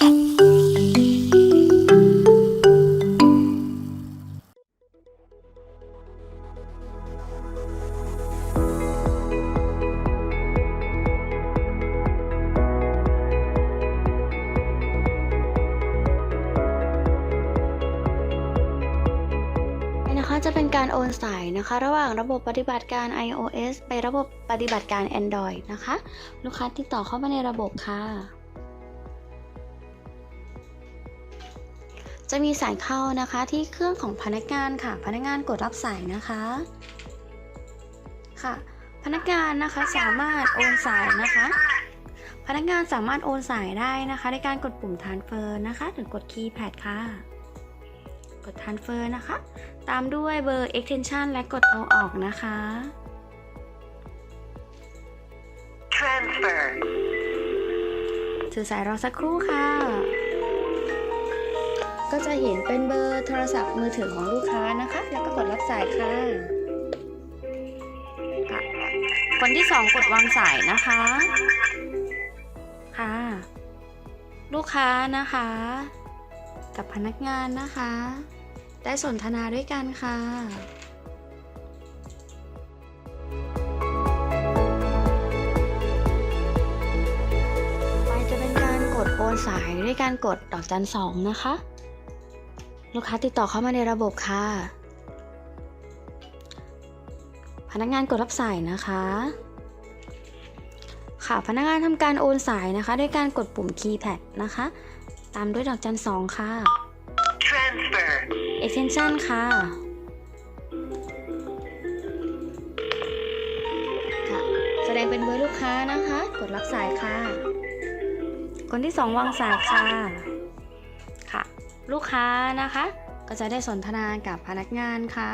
นะคะจะเป็นการโอนสายนะคะ ระหว่างระบบปฏิบัติการ iOS ไประบบปฏิบัติการ Android นะคะ ลูกค้าติดต่อเข้ามาในระบบค่ะ จะมีสายเข้านะคะที่เครื่องของพนักงานค่ะ พนักงานกดรับสายนะคะค่ะ พนักงานนะคะสามารถโอนสายนะคะ พนักงานสามารถโอนสายได้นะคะ ในการกดปุ่ม transfer นะคะหรือกด keypad ค่ะ กด transfer นะคะ ตามด้วยเบอร์ extension และกดโทรออกนะคะ Transfer. ถือสายรอสักครู่ค่ะ ก็จะเห็นเป็นเบอร์โทรศัพท์มือถือของลูกค้านะคะ แล้วก็กดรับสายค่ะค่ะคนที่สองกดวางสายนะคะ ค่ะ ลูกค้านะคะ กับพนักงานนะคะ ได้สนทนาด้วยกันค่ะไปจะเป็นการกดโอนสายด้วยการกดดอกจันสองนะคะ ลูกค้าติดต่อเข้ามาในระบบค่ะ พนักงานกดรับสายนะคะ ค่ะพนักงานทำการโอนสายนะคะ ด้วยการกดปุ่ม keypad นะคะ ตามด้วยดอกจันสองค่ะ Transfer. extension ค่ะค่ะแสดงเป็นเบอร์ลูกค้านะคะ กดรับสายค่ะ คนที่สองวางสายค่ะค่ะ ลูกค้านะคะ ก็จะได้สนทนากับพนักงานค่ะ